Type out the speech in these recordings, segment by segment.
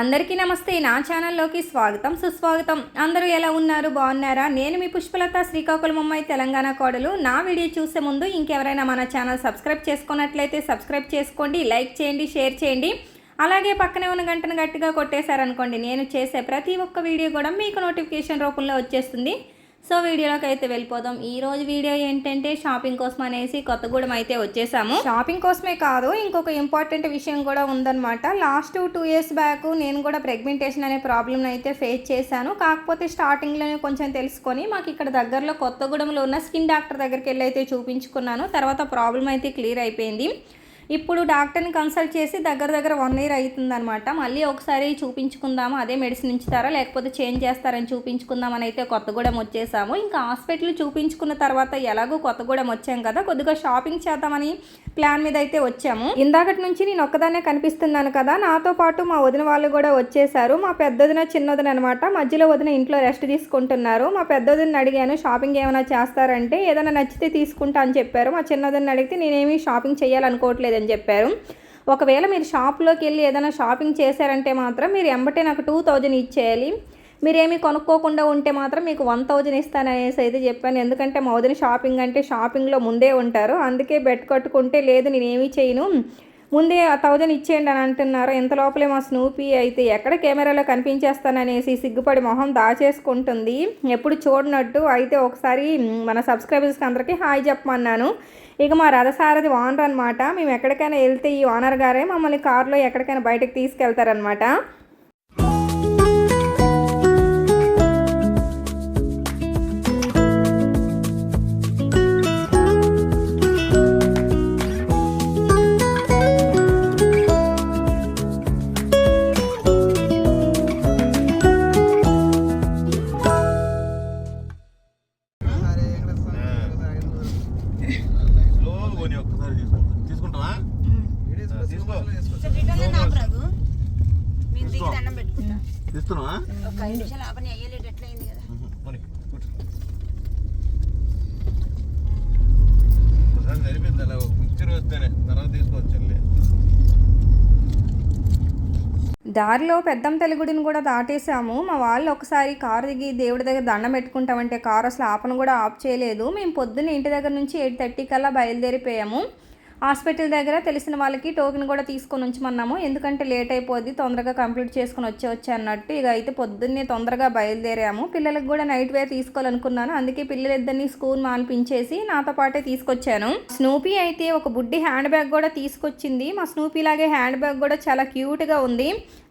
అందరికీ నమస్తే. నా ఛానల్లోకి స్వాగతం సుస్వాగతం. అందరూ ఎలా ఉన్నారు? బాగున్నారా? నేను మీ పుష్పలత శ్రీకాకుళం అమ్మాయి తెలంగాణ కోడలు. నా వీడియో చూసే ముందు ఇంకెవరైనా మన ఛానల్ సబ్స్క్రైబ్ చేసుకున్నట్లయితే సబ్స్క్రైబ్ చేసుకోండి లైక్ చేయండి షేర్ చేయండి. అలాగే పక్కనే ఉన్న గంటను గట్టిగా కొట్టేశారనుకోండి నేను చేసే ప్రతి ఒక్క వీడియో కూడా మీకు నోటిఫికేషన్ రూపంలో వచ్చేస్తుంది. సో వీడియోలోకి అయితే వెళ్ళిపోదాం. ఈ రోజు వీడియో ఏంటంటే షాపింగ్ కోసం అనేసి కొత్తగూడెం అయితే వచ్చేసాము. షాపింగ్ కోసమే కాదు ఇంకొక ఇంపార్టెంట్ విషయం కూడా ఉందన్నమాట. లాస్ట్ టూ ఇయర్స్ బ్యాక్ నేను కూడా ప్రెగ్మెంటేషన్ అనే ప్రాబ్లమ్ అయితే ఫేస్ చేశాను. కాకపోతే స్టార్టింగ్లోనే కొంచెం తెలుసుకొని మాకు ఇక్కడ దగ్గరలో కొత్తగూడెంలో ఉన్న స్కిన్ డాక్టర్ దగ్గరికి వెళ్ళి అయితే చూపించుకున్నాను. తర్వాత ప్రాబ్లం అయితే క్లియర్ అయిపోయింది. ఇప్పుడు డాక్టర్ని కన్సల్ట్ చేసి దగ్గర దగ్గర వన్ ఇయర్ అవుతుందనమాట మళ్ళీ ఒకసారి చూపించుకుందాము? అదే మెడిసిన్ ఇచ్చుతారా లేకపోతే చేంజ్ చేస్తారని చూపించుకుందామని అయితే కొత్తగూడెం వచ్చేసాము. ఇంకా హాస్పిటల్ చూపించుకున్న తర్వాత ఎలాగో కొత్తగూడెం వచ్చాం కదా కొద్దిగా షాపింగ్ చేద్దామని ప్లాన్ మీద అయితే వచ్చాము. ఇందాకటి నుంచి నేను ఒక్కదానే కనిపిస్తున్నాను కదా నాతో పాటు మా వదిన వాళ్ళు కూడా వచ్చేసారు. మా పెద్దదిన చిన్నదిన అనమాట మధ్యలో వదిన ఇంట్లో రెస్ట్ తీసుకుంటున్నారు. మా పెద్దదిని అడిగాను షాపింగ్ ఏమైనా చేస్తారంటే ఏదైనా నచ్చితే తీసుకుంటా అని చెప్పారు. మా చిన్నదిని అడిగితే నేనేమి షాపింగ్ చేయాలనుకోవట్లేదు అని చెప్పారు. ఒకవేళ మీరు షాప్లోకి వెళ్ళి ఏదైనా షాపింగ్ చేశారంటే మాత్రం మీరు ఎంబటే నాకు టూ థౌజండ్ ఇచ్చేయాలి. మీరేమీ కొనుక్కోకుండా ఉంటే మాత్రం మీకు వన్ థౌజండ్ ఇస్తాననేసి అయితే చెప్పాను. ఎందుకంటే మా షాపింగ్ అంటే షాపింగ్లో ముందే ఉంటారు. అందుకే బెట్ కట్టుకుంటే లేదు నేనేమీ చేయను. ముందే ఆ థౌజండ్ ఇచ్చేయండి అని అంటున్నారు. ఇంత లోపలే మా స్నూపీ అయితే ఎక్కడ కెమెరాలో కనిపించేస్తాననేసి సిగ్గుపడి మొహం దాచేసుకుంటుంది. ఎప్పుడు చూడనట్టు అయితే ఒకసారి మన సబ్స్క్రైబర్స్కి అందరికీ హాయ్ చెప్పమన్నాను. ఇక మా రథసారథి ఓనర్ అనమాట మేము ఎక్కడికైనా వెళ్తే ఈ ఓనర్ గారే మమ్మల్ని కారులో ఎక్కడికైనా బయటకు తీసుకెళ్తారనమాట తీసుకోవచ్చు వెళ్ళి దారిలో పెద్దం తెలుగుడిని కూడా దాటేసాము మా వాళ్ళు ఒకసారి కారు దిగి దేవుడి దగ్గర దండం పెట్టుకుంటామంటే కారు అసలు ఆపను కూడా ఆఫ్ చేయలేదు. మేము పొద్దున్న ఇంటి దగ్గర నుంచి ఎయిట్ థర్టీ కల్లా బయలుదేరిపోయాము. హాస్పిటల్ దగ్గర తెలిసిన వాళ్ళకి టోకెన్ కూడా తీసుకొని ఉంచమన్నాము. ఎందుకంటే లేట్ అయిపోద్ది తొందరగా కంప్లీట్ చేసుకొని వచ్చేవచ్చు అన్నట్టు ఇక అయితే పొద్దున్నే తొందరగా బయలుదేరాము. పిల్లలకు కూడా నైట్ వేర్ తీసుకోవాలనుకున్నాను. అందుకే పిల్లలిద్దరిని స్కూల్ మాన్పించేసి నాతో పాటే తీసుకొచ్చాను. స్నూపీ అయితే ఒక బుడ్డి హ్యాండ్ బ్యాగ్ కూడా తీసుకొచ్చింది. మా స్నూపీ లాగే హ్యాండ్ బ్యాగ్ కూడా చాలా క్యూట్గా ఉంది.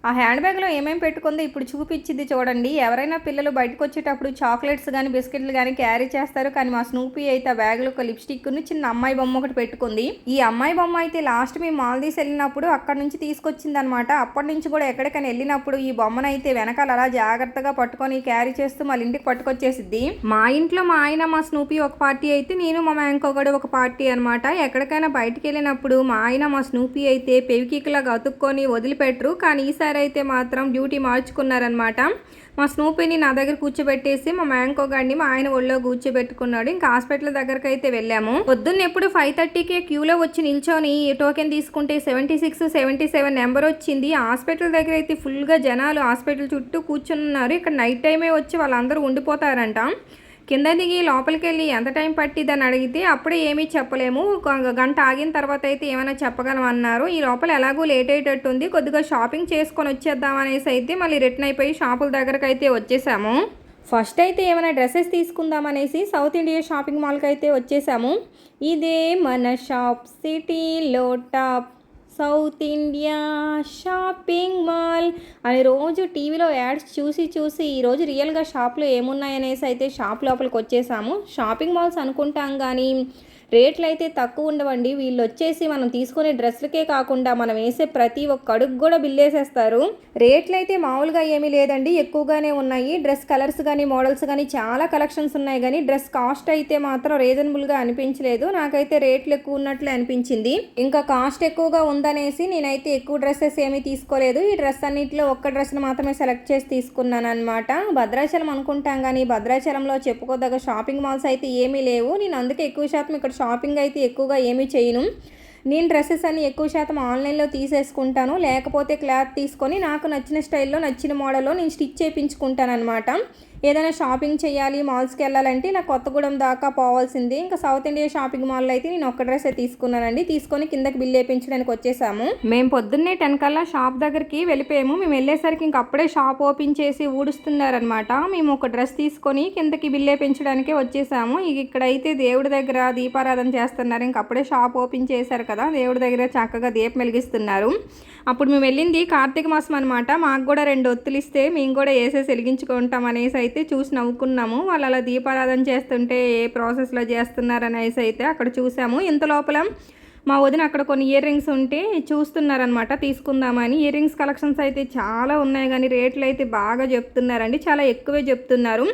ఆ హ్యాండ్ బ్యాగ్లో ఏమేమి పెట్టుకుందో ఇప్పుడు చూపించింది చూడండి. ఎవరైనా పిల్లలు బయటకు వచ్చేటప్పుడు చాక్లెట్స్ కానీ బిస్కెట్లు కానీ క్యారీ చేస్తారు. కానీ మా స్నూపీ అయితే ఆ బ్యాగ్లో ఒక లిప్స్టిక్ను చిన్న అమ్మాయి బొమ్మ ఒకటి పెట్టుకుంది. ఈ అమ్మాయి బొమ్మ అయితే లాస్ట్ మేము మాల్దీస్ వెళ్ళినప్పుడు అక్కడ నుంచి తీసుకొచ్చిందనమాట. అప్పటి నుంచి కూడా ఎక్కడికైనా వెళ్ళినప్పుడు ఈ బొమ్మను అయితే వెనకాల అలా జాగ్రత్తగా పట్టుకొని క్యారీ చేస్తూ మళ్ళీ ఇంటికి పట్టుకొచ్చేసిద్ది. మా ఇంట్లో మా ఆయన మా స్నూపీ ఒక పార్టీ అయితే నేను మా ఇంకొకడు ఒక పార్టీ అనమాట. ఎక్కడికైనా బయటికి వెళ్ళినప్పుడు మా ఆయన మా స్నూపీ అయితే పెవికికలాగా అతుక్కొని వదిలిపెట్టరు. కానీ ఈసారి అయితే మాత్రం డ్యూటీ మార్చుకున్నారనమాట. మా స్నూపీని నా దగ్గర కూర్చోబెట్టేసి మా మ్యాంకో గాడిని మా ఆయన ఒళ్ళో కూర్చోబెట్టుకున్నాడు. ఇంకా హాస్పిటల్ దగ్గరకు అయితే వెళ్ళాము. పొద్దున్న ఎప్పుడు ఫైవ్ థర్టీకే క్యూలో వచ్చి నిల్చొని టోకెన్ తీసుకుంటే seventy six seventy seven number వచ్చింది. హాస్పిటల్ దగ్గర అయితే ఫుల్గా జనాలు హాస్పిటల్ చుట్టూ కూర్చున్నారు ఇక్కడ నైట్ టైమే వచ్చి వాళ్ళందరూ ఉండిపోతారంట. కింద దిగి లోపలికి వెళ్ళి ఎంత టైం పట్టిద్దని అడిగితే అప్పుడే ఏమీ చెప్పలేము. ఒక గంట ఆగిన తర్వాత అయితే ఏమైనా చెప్పగలం అన్నారు. ఈ లోపల ఎలాగో లేట్ అయ్యేటట్టుంది కొద్దిగా షాపింగ్ చేసుకొని వచ్చేద్దాం అనేసి అయితే మళ్ళీ రిటర్న్ అయిపోయి షాపుల దగ్గరకు అయితే వచ్చేసాము. ఫస్ట్ అయితే ఏమైనా డ్రెస్సెస్ తీసుకుందాం అనేసి సౌత్ ఇండియా షాపింగ్ మాల్కి అయితే వచ్చేసాము. ఇదే మన షాప్ సిటీలో top south India shopping mall. అని రోజు టీవీలో యాడ్స్ చూసి చూసి ఈరోజు రియల్గా షాప్లో ఏమున్నాయనేసి అయితే షాప్ లోపలికి వచ్చేసాము. షాపింగ్ మాల్స్ అనుకుంటాం కానీ రేట్లు అయితే తక్కువ ఉండవండి. వీళ్ళు వచ్చేసి మనం తీసుకునే డ్రెస్లకే కాకుండా మనం వేసే ప్రతి ఒక్క అడుగు కూడా బిల్లేసేస్తారు. రేట్లు అయితే మామూలుగా ఏమీ లేదండి. ఎక్కువగానే ఉన్నాయి. డ్రెస్ కలర్స్ కానీ మోడల్స్ కానీ చాలా కలెక్షన్స్ ఉన్నాయి. కానీ డ్రెస్ కాస్ట్ అయితే మాత్రం రీజనబుల్గా అనిపించలేదు. నాకైతే రేట్లు ఎక్కువ ఉన్నట్లే అనిపించింది. ఇంకా కాస్ట్ ఎక్కువగా ఉందనేసి నేనైతే ఎక్కువ డ్రెస్సెస్ ఏమీ తీసుకోలేదు. ఈ డ్రెస్ అన్నింటిలో ఒక్క డ్రెస్ని మాత్రమే సెలెక్ట్ చేసి తీసుకున్నాను అనమాట భద్రాచలం అనుకుంటాం కానీ భద్రాచలంలో చెప్పుకోదగ్గ షాపింగ్ మాల్స్ అయితే ఏమీ లేవు. నేను అందుకే ఎక్కువ శాతం ఇక్కడ షాపింగ్ అయితే ఎక్కువగా ఏమీ చేయను. నేను డ్రెస్సెస్ అన్ని ఎక్కువ శాతం ఆన్లైన్లో తీసేసుకుంటాను. లేకపోతే క్లాత్ తీసుకొని నాకు నచ్చిన స్టైల్లో నచ్చిన మోడల్లో నేను స్టిచ్ చేయించుకుంటాను అనమాట ఏదైనా షాపింగ్ చేయాలి మాల్స్కి వెళ్ళాలంటే ఇలా కొత్తగూడెం దాకా పోవాల్సింది. ఇంకా సౌత్ ఇండియా షాపింగ్ మాల్లో అయితే నేను ఒక డ్రెస్ తీసుకున్నానండి. తీసుకొని కిందకి బిల్ వేయించడానికి వచ్చేసాము. మేము పొద్దున్నే టెన్ కల్లా షాప్ దగ్గరికి వెళ్ళిపోయాము. మేము వెళ్ళేసరికి ఇంక అప్పుడే షాప్ ఓపెన్ చేసి ఊడుస్తున్నారనమాట మేము ఒక డ్రెస్ తీసుకొని కిందకి బిల్ వేయించడానికే వచ్చేసాము. ఇక ఇక్కడైతే దేవుడి దగ్గర దీపారాధన చేస్తున్నారు. ఇంక అప్పుడే షాప్ ఓపెన్ చేశారు కదా దేవుడి దగ్గర చక్కగా దీపం వెలిగిస్తున్నారు. అప్పుడు మేము వెళ్ళింది కార్తీక మాసం అనమాట మాకు కూడా రెండు ఒత్తులు ఇస్తే మేము కూడా వేసేసి వెలిగించుకుంటాం అనేసి అయితే చూసి నవ్వుకున్నాము. వాళ్ళు అలా దీపారాధన చేస్తుంటే ఏ ప్రాసెస్లో చేస్తున్నారు అనేసి అయితే అక్కడ చూసాము. ఇంత లోపల మా వదిన అక్కడ కొన్ని ఇయర్ రింగ్స్ ఉంటే చూస్తున్నారనమాట తీసుకుందామని. ఇయర్ రింగ్స్ కలెక్షన్స్ అయితే చాలా ఉన్నాయి కానీ రేట్లు అయితే బాగా చెప్తున్నారండి. చాలా ఎక్కువే చెప్తున్నారు.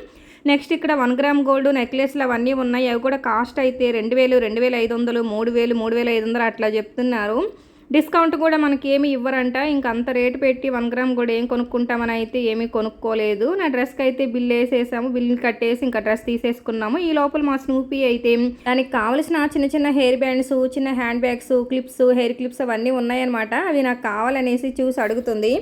నెక్స్ట్ ఇక్కడ వన్ గ్రామ్ గోల్డ్ నెక్లెస్లు అవన్నీ ఉన్నాయి. అవి కూడా కాస్ట్ అయితే రెండు వేలు రెండు వేల ఐదు వందలు మూడు వేలు మూడు వేల ఐదు వందలు అట్లా చెప్తున్నారు. డిస్కౌంట్ కూడా మనకి ఏమి ఇవ్వరంట. ఇంకా అంత రేటు పెట్టి వన్ గ్రామ్ కూడా ఏం కొనుక్కుంటామని అయితే ఏమీ కొనుక్కోలేదు. నా డ్రెస్కి అయితే బిల్ వేసేసాము. బిల్ కట్టేసి ఇంకా డ్రెస్ తీసేసుకున్నాము. ఈ లోపల మా స్నూపీ అయితే దానికి కావలసిన చిన్న చిన్న హెయిర్ బ్యాండ్స్ చిన్న hand bags clips hair clips అవన్నీ ఉన్నాయన్నమాట. అవి నాకు కావాలనేసి చూసి అడుగుతుంది.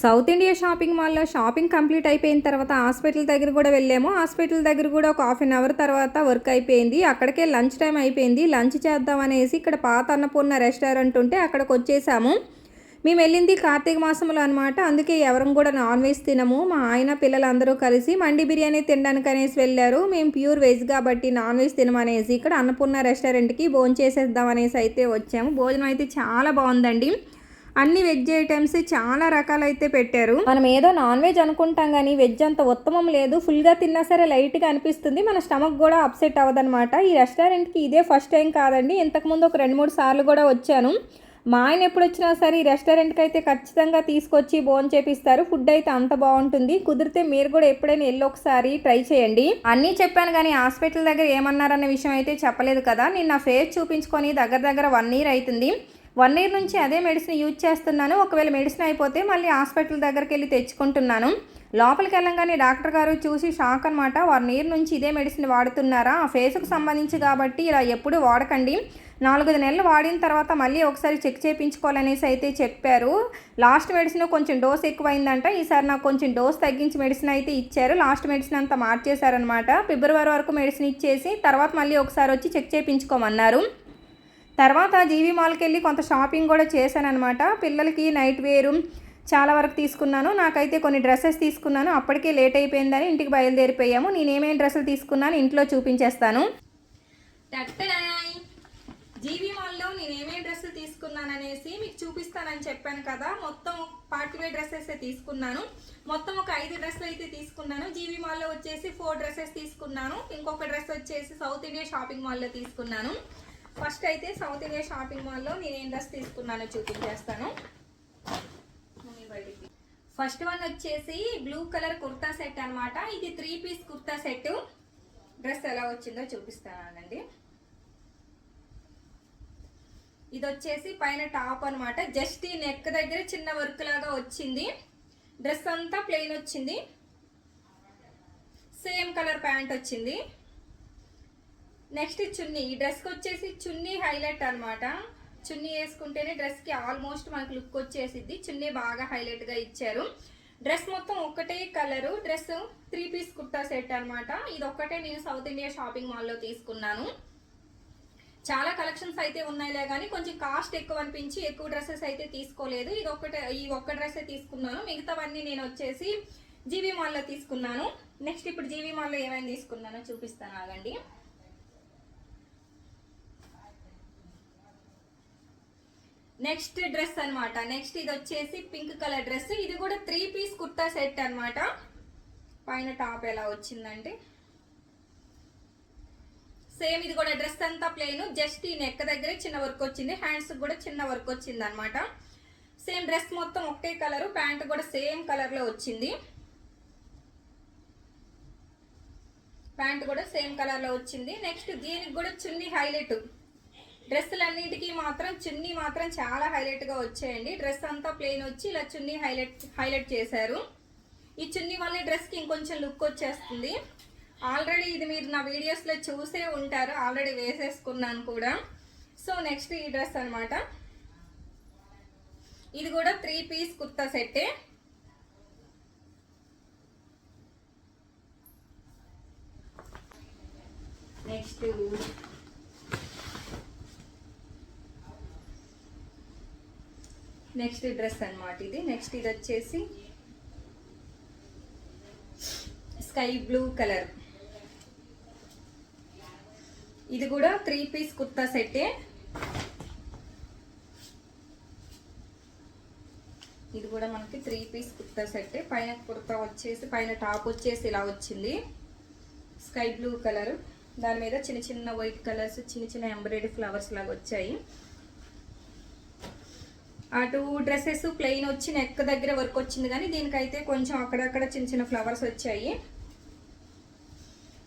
సౌత్ ఇండియా షాపింగ్ మాల్లో షాపింగ్ కంప్లీట్ అయిపోయిన తర్వాత హాస్పిటల్ దగ్గర కూడా వెళ్ళాము. హాస్పిటల్ దగ్గర కూడా ఒక హాఫ్ అన్ అవర్ తర్వాత వర్క్ అయిపోయింది. అక్కడికే లంచ్ టైం అయిపోయింది. లంచ్ చేద్దాం అనేసి ఇక్కడ పాత అన్నపూర్ణ రెస్టారెంట్ ఉంటే అక్కడికి వచ్చేసాము. మేము వెళ్ళింది కార్తీక మాసంలో అనమాట అందుకే ఎవరం కూడా నాన్ వెజ్ తినము. మా ఆయన పిల్లలందరూ కలిసి మండి బిర్యానీ తినడానికి అనేసి వెళ్ళారు. మేము ప్యూర్ వెజ్ కాబట్టి నాన్ వెజ్ తినమనేసి ఇక్కడ అన్నపూర్ణ రెస్టారెంట్కి భోజనం చేసేద్దాం అనేసి అయితే వచ్చాము. భోజనం అయితే చాలా బాగుందండి. అన్ని వెజ్ ఐటమ్స్ చాలా రకాలైతే పెట్టారు. మనం ఏదో నాన్ వెజ్ అనుకుంటాం కానీ వెజ్ అంత ఉత్తమం లేదు. ఫుల్గా తిన్నా సరే లైట్గా అనిపిస్తుంది. మన స్టమక్ కూడా అప్సెట్ అవ్వదనమాట ఈ రెస్టారెంట్కి ఇదే ఫస్ట్ టైం కాదండి. ఇంతకుముందు ఒక రెండు మూడు సార్లు కూడా వచ్చాను. మా ఆయన ఎప్పుడు వచ్చినా సరే ఈ రెస్టారెంట్కి అయితే ఖచ్చితంగా తీసుకొచ్చి భోజనం చేపిస్తారు. ఫుడ్ అయితే అంత బాగుంటుంది. కుదిరితే మీరు కూడా ఎప్పుడైనా వెళ్ళి ఒకసారి ట్రై చేయండి. అన్నీ చెప్పాను కానీ హాస్పిటల్ దగ్గర ఏమన్నారన్న విషయం అయితే చెప్పలేదు కదా. నేను నా ఫేస్ చూపించుకొని దగ్గర దగ్గర వన్ ఇయర్ అవుతుంది. వన్ ఇయర్ నుంచి అదే మెడిసిన్ యూజ్ చేస్తున్నాను. ఒకవేళ మెడిసిన్ అయిపోతే మళ్ళీ హాస్పిటల్ దగ్గరికి వెళ్ళి తెచ్చుకుంటున్నాను. లోపలికి వెళ్ళంగానే డాక్టర్ గారు చూసి షాక్ అనమాట వన్ ఇయర్ నుంచి ఇదే మెడిసిన్ వాడుతున్నారా? ఆ ఫేస్కు సంబంధించి కాబట్టి ఇలా ఎప్పుడు వాడకండి. నాలుగైదు నెలలు వాడిన తర్వాత మళ్ళీ ఒకసారి చెక్ చేయించుకోవాలనేసి అయితే చెప్పారు. లాస్ట్ మెడిసిన్ కొంచెం డోస్ ఎక్కువైందంట. ఈసారి నాకు కొంచెం డోస్ తగ్గించి మెడిసిన్ అయితే ఇచ్చారు. లాస్ట్ మెడిసిన్ అంతా మార్చేశారనమాట ఫిబ్రవరి వరకు మెడిసిన్ ఇచ్చేసి తర్వాత మళ్ళీ ఒకసారి వచ్చి చెక్ చేయించుకోమన్నారు. తర్వాత జీవీ మాల్కి వెళ్ళి కొంత షాపింగ్ కూడా చేశానమాట పిల్లలకి నైట్ వేరు చాలా వరకు తీసుకున్నాను. నాకైతే కొన్ని డ్రెస్సెస్ తీసుకున్నాను. అప్పటికే లేట్ అయిపోయిందని ఇంటికి బయలుదేరిపోయాము. నేను ఏమేమి డ్రెస్సులు తీసుకున్నాను ఇంట్లో చూపించేస్తాను. జీవీ మాల్లో నేను ఏమేమి డ్రెస్సులు తీసుకున్నాను అనేసి మీకు చూపిస్తానని చెప్పాను కదా. మొత్తం పార్టీ వేర్ డ్రెస్సెస్ తీసుకున్నాను. మొత్తం ఒక ఐదు డ్రెస్సులు అయితే తీసుకున్నాను. జీవీ మాల్లో వచ్చేసి ఫోర్ డ్రెస్సెస్ తీసుకున్నాను. ఇంకొక డ్రెస్ వచ్చేసి సౌత్ ఇండియా షాపింగ్ మాల్లో తీసుకున్నాను. ఫస్ట్ అయితే సౌత్ ఇండియా షాపింగ్ మాల్లో నేను ఏం డ్రెస్ తీసుకున్నానో చూపించేస్తాను. ఫస్ట్ వన్ వచ్చేసి బ్లూ కలర్ కుర్తా సెట్ అనమాట ఇది three piece kurta set. Dress ఎలా వచ్చిందో చూపిస్తానండి. ఇది వచ్చేసి పైన టాప్ అనమాట జస్ట్ ఈ నెక్ దగ్గర చిన్న వర్క్ లాగా వచ్చింది. డ్రెస్ అంతా ప్లెయిన్ వచ్చింది. సేమ్ కలర్ ప్యాంట్ వచ్చింది. నెక్స్ట్ చున్నీ ఈ డ్రెస్కి వచ్చేసి చున్నీ హైలైట్ అన్నమాట. చున్నీ వేసుకుంటేనే డ్రెస్కి ఆల్మోస్ట్ మనకు లుక్ వచ్చేసిద్ది. చున్నీ బాగా హైలైట్గా ఇచ్చారు. డ్రెస్ మొత్తం ఒకటే colour. Dress three piece kurta set అనమాట ఇది ఒక్కటే నేను సౌత్ ఇండియా షాపింగ్ మాల్లో తీసుకున్నాను. చాలా కలెక్షన్స్ అయితే ఉన్నాయిలే కానీ కొంచెం కాస్ట్ ఎక్కువ అనిపించి ఎక్కువ డ్రెస్సెస్ అయితే తీసుకోలేదు. ఇది ఒక్కటే ఈ ఒక్క డ్రెస్సే తీసుకున్నాను. మిగతావన్నీ నేను వచ్చేసి జీవీ మాల్లో తీసుకున్నాను. నెక్స్ట్ ఇప్పుడు జీవీ మాల్లో ఏమైనా తీసుకున్నానో చూపిస్తాను ఆగండి. నెక్స్ట్ డ్రెస్ అనమాట నెక్స్ట్ ఇది వచ్చేసి పింక్ కలర్ డ్రెస్. ఇది కూడా త్రీ పీస్ కుర్తా సెట్ అనమాట పైన టాప్ ఎలా వచ్చిందంటే. సేమ్ ఇది కూడా డ్రెస్ అంతా ప్లెయిన్ జస్ట్ ఈ నెక్ దగ్గర చిన్న వర్క్ వచ్చింది. హ్యాండ్స్ కూడా చిన్న వర్క్ వచ్చింది అనమాట సేమ్ డ్రెస్ మొత్తం ఒకటే కలర్. ప్యాంట్ కూడా సేమ్ కలర్లో వచ్చింది. ప్యాంట్ కూడా సేమ్ కలర్లో వచ్చింది. నెక్స్ట్ దీనికి కూడా చున్నీ హైలైట్. డ్రెస్సులన్నిటికీ మాత్రం చున్నీ మాత్రం చాలా హైలైట్గా వచ్చాయండి. డ్రెస్ అంతా ప్లెయిన్ వచ్చి ఇలా చున్నీ హైలైట్ హైలైట్ చేశారు. ఈ చున్నీ వల్ల డ్రెస్కి ఇంకొంచెం లుక్ వచ్చేస్తుంది. ఆల్రెడీ ఇది మీరు నా వీడియోస్లో చూసే ఉంటారు. ఆల్రెడీ వేసేసుకున్నాను కూడా. సో నెక్స్ట్ ఈ డ్రెస్ అనమాట ఇది కూడా త్రీ పీస్ కుర్తా సెట్టే. నెక్స్ట్ నెక్స్ట్ డ్రెస్ అన్నమాట ఇది. నెక్స్ట్ ఇది వచ్చేసి స్కై బ్లూ కలర్. ఇది కూడా త్రీ పీస్ కుర్తా సెట్టే. ఇది కూడా మనకి త్రీ పీస్ కుర్తా సెట్ పైన కుర్తా వచ్చేసి పైన టాప్ వచ్చేసి ఇలా వచ్చింది. Sky blue colour. దాని మీద చిన్న చిన్న వైట్ కలర్స్ చిన్న చిన్న ఎంబ్రాయిడరీ ఫ్లవర్స్ లాగా వచ్చాయి. అటు డ్రెస్సెస్ ప్లెయిన్ వచ్చి నెక్ దగ్గర వర్క్ వచ్చింది కానీ దీనికైతే కొంచెం అక్కడక్కడ చిన్న చిన్న ఫ్లవర్స్ వచ్చాయి.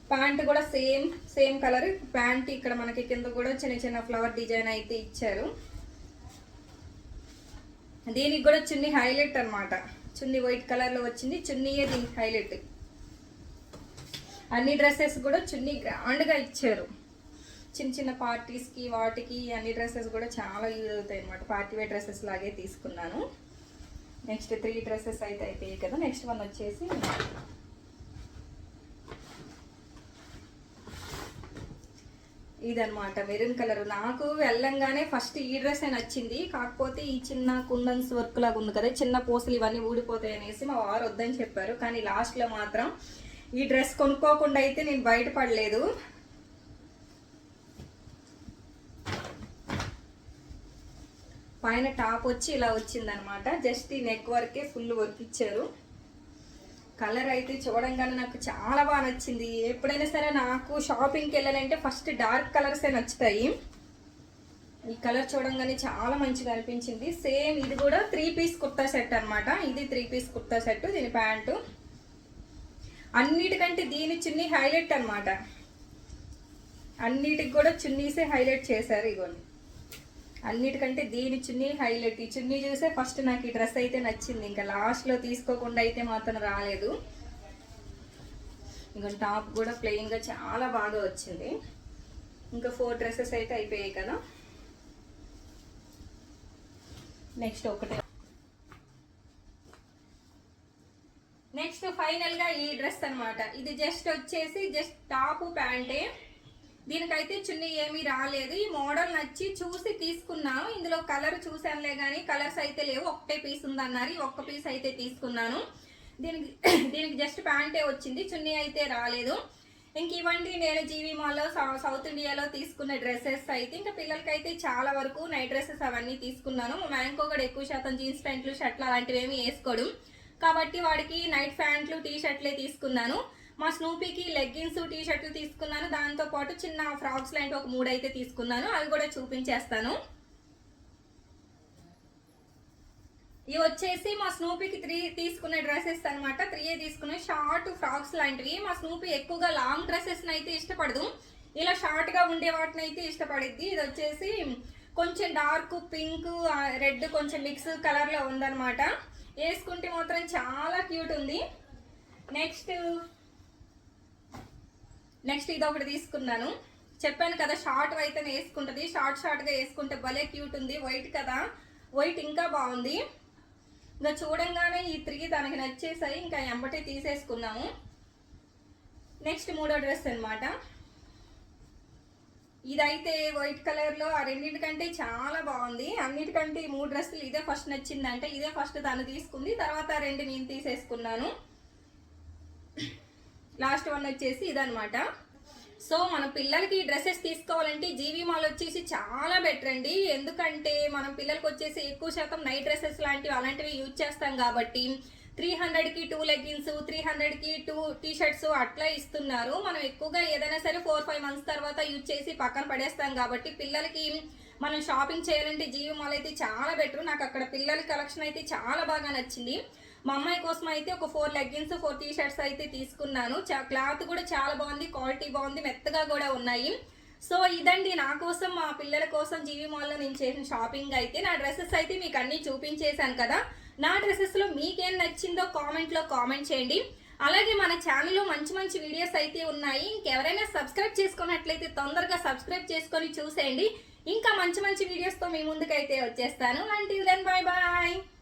ప్యాంట్ కూడా సేమ్ సేమ్ కలర్. ప్యాంట్ ఇక్కడ మనకి కింద కూడా చిన్న చిన్న ఫ్లవర్ డిజైన్ అయితే ఇచ్చారు. దీనికి కూడా చున్నీ హైలైట్ అన్నమాట. చున్నీ వైట్ కలర్లో వచ్చింది. చున్నీయే దీనికి హైలైట్. అన్ని డ్రెస్సెస్ కూడా చున్నీ గ్రాండ్గా ఇచ్చారు. చిన్న చిన్న పార్టీస్కి వాటికి అన్ని డ్రెస్సెస్ కూడా చాలా యూజ్ అవుతాయి అనమాట పార్టీ వేర్ డ్రెస్సెస్ లాగే తీసుకున్నాను. నెక్స్ట్ త్రీ డ్రెస్సెస్ అయితే అయిపోయాయి కదా. నెక్స్ట్ వన్ వచ్చేసి ఇదనమాట మెరూన్ కలర్ నాకు వెళ్ళంగానే ఫస్ట్ ఈ డ్రెస్ నచ్చింది. కాకపోతే ఈ చిన్న కుందన్స్ వర్క్ లాగా ఉంది కదా చిన్న పూసలు ఇవన్నీ ఊడిపోతాయి అనేసి మా వారు వద్దని చెప్పారు. కానీ లాస్ట్లో మాత్రం ఈ డ్రెస్ కొనుక్కోకుండా అయితే నేను బయటపడలేదు పైన టాప్ వచ్చి ఇలా వచ్చిందనమాట. జస్ట్ ఈ నెక్ వరకే ఫుల్ వర్క్ ఇచ్చారు. కలర్ అయితే చూడంగానే నాకు చాలా బాగా నచ్చింది. ఎప్పుడైనా సరే నాకు షాపింగ్కి వెళ్ళాలంటే ఫస్ట్ డార్క్ కలర్సే నచ్చుతాయి. ఈ కలర్ చూడంగానే చాలా మంచిగా అనిపించింది. సేమ్ ఇది కూడా త్రీ పీస్ కుర్తా సెట్ అనమాట. ఇది త్రీ పీస్ కుర్తా సెట్ దీని ప్యాంటు. అన్నిటికంటే దీని చున్నీ హైలైట్ అన్నమాట అన్నిటికి కూడా చున్నీసే హైలైట్ చేశారు ఇగోండి అన్నిటికంటే దీని చున్నీ హైలైట్. ఈ చున్నీ చూసే ఫస్ట్ నాకు ఈ డ్రెస్ అయితే నచ్చింది. ఇంకా లాస్ట్లో తీసుకోకుండా అయితే మాత్రం రాలేదు. ఇంకా టాప్ కూడా ప్లెయిన్గా చాలా బాగా వచ్చింది. ఇంకా ఫోర్ డ్రెస్సెస్ అయితే అయిపోయాయి కదా. నెక్స్ట్ ఒకటే. నెక్స్ట్ ఫైనల్గా ఈ డ్రెస్ అనమాట ఇది జస్ట్ వచ్చేసి జస్ట్ టాప్ ప్యాంటే. దీనికైతే చున్నీ ఏమీ రాలేదు. ఈ మోడల్ నచ్చి చూసి తీసుకున్నాను. ఇందులో కలర్ చూసానులే కానీ కలర్స్ అయితే లేవు. ఒకటే పీస్ ఉందన్నారు. ఈ ఒక్క పీస్ అయితే తీసుకున్నాను. దీనికి దీనికి జస్ట్ ప్యాంటే వచ్చింది. చున్నీ అయితే రాలేదు. ఇంక ఇవ్వండి. నేను జీవీ మాల్లో సౌ- సౌత్ ఇండియాలో తీసుకున్న డ్రెస్సెస్ అయితే ఇంకా పిల్లలకైతే చాలా వరకు నైట్ డ్రెస్సెస్ అవన్నీ తీసుకున్నాను. మా మ్యాంకో కూడా ఎక్కువ శాతం జీన్స్ ప్యాంట్లు షర్ట్లు అలాంటివి ఏమి వేసుకోడు. కాబట్టి వాడికి నైట్ ప్యాంట్లు టీ షర్ట్లే తీసుకున్నాను. మా స్నూపీకి లెగ్గిన్స్ టీ షర్ట్లు తీసుకున్నాను. దాంతో పాటు చిన్న ఫ్రాక్స్ లాంటి ఒక మూడు అయితే తీసుకున్నాను. అవి కూడా చూపించేస్తాను. ఇవి వచ్చేసి మా స్నూపీకి త్రీ తీసుకునే డ్రెస్సెస్ అనమాట త్రీ తీసుకునే షార్ట్ ఫ్రాక్స్ లాంటివి. మా స్నూపీ ఎక్కువగా లాంగ్ డ్రెస్సెస్ని అయితే ఇష్టపడదు. ఇలా షార్ట్గా ఉండే వాటిని అయితే ఇష్టపడిద్ది. ఇది వచ్చేసి కొంచెం డార్క్ పింక్ రెడ్ కొంచెం మిక్స్ కలర్లో ఉందనమాట ఉందన్నమాట. వేసుకుంటే మాత్రం చాలా క్యూట్ ఉంది. నెక్స్ట్ నెక్స్ట్ ఇది ఒకటి తీసుకున్నాను. చెప్పాను కదా షార్ట్ అయితే వేసుకుంటుంది. షార్ట్ షార్ట్గా వేసుకుంటే భలే క్యూట్ ఉంది. వైట్ కదా. వైట్ ఇంకా బాగుంది. ఇంకా చూడంగానే ఈ త్రీ తనకి నచ్చేసాయి. ఇంకా ఎంబటే తీసేసుకున్నాము నెక్స్ట్ మూడో డ్రెస్ అనమాట ఇదైతే వైట్ కలర్లో ఆ రెండింటికంటే చాలా బాగుంది. అన్నిటికంటే ఈ మూడు డ్రెస్సులు ఇదే ఫస్ట్ నచ్చిందంటే ఇదే ఫస్ట్ తను తీసుకుంది. తర్వాత రెండు నేను తీసేసుకున్నాను. లాస్ట్ వన్ వచ్చేసి ఇదనమాట సో మన పిల్లలకి డ్రెస్సెస్ తీసుకోవాలంటే జీవీ మాల్ వచ్చేసి చాలా బెటర్ అండి. ఎందుకంటే మనం పిల్లలకి వచ్చేసి ఎక్కువ శాతం నైట్ డ్రెస్సెస్ లాంటివి అలాంటివి యూజ్ చేస్తాం కాబట్టి త్రీ హండ్రెడ్కి టూ లెగ్గిన్స్ త్రీ హండ్రెడ్కి టూ టీ షర్ట్స్ అట్లా ఇస్తున్నారు. మనం ఎక్కువగా ఏదైనా సరే ఫోర్ ఫైవ్ మంత్స్ తర్వాత యూజ్ చేసి పక్కన పడేస్తాం కాబట్టి పిల్లలకి మనం షాపింగ్ చేయాలంటే జీవి మాల్ అయితే చాలా బెటర్. నాకు అక్కడ పిల్లల కలెక్షన్ అయితే చాలా బాగా నచ్చింది. మా అమ్మాయి కోసం అయితే ఒక four leggings four T shirts అయితే తీసుకున్నాను. చా- క్లాత్ కూడా చాలా బాగుంది క్వాలిటీ బాగుంది మెత్తగా కూడా ఉన్నాయి. సో ఇదండి నా కోసం మా పిల్లల కోసం జీవి మాల్లో నేను చేసిన షాపింగ్ అయితే. నా డ్రెస్సెస్ అయితే మీకు అన్నీ చూపించేశాను కదా. నా డ్రెస్సెస్లో మీకేం నచ్చిందో కామెంట్లో కామెంట్ చేయండి. అలాగే మన ఛానల్లో మంచి మంచి వీడియోస్ అయితే ఉన్నాయి. ఇంకెవరైనా సబ్స్క్రైబ్ చేసుకున్నట్లయితే తొందరగా సబ్స్క్రైబ్ చేసుకొని చూసేయండి. ఇంకా మంచి మంచి వీడియోస్తో మీ ముందుకైతే వచ్చేస్తాను. Until then bye bye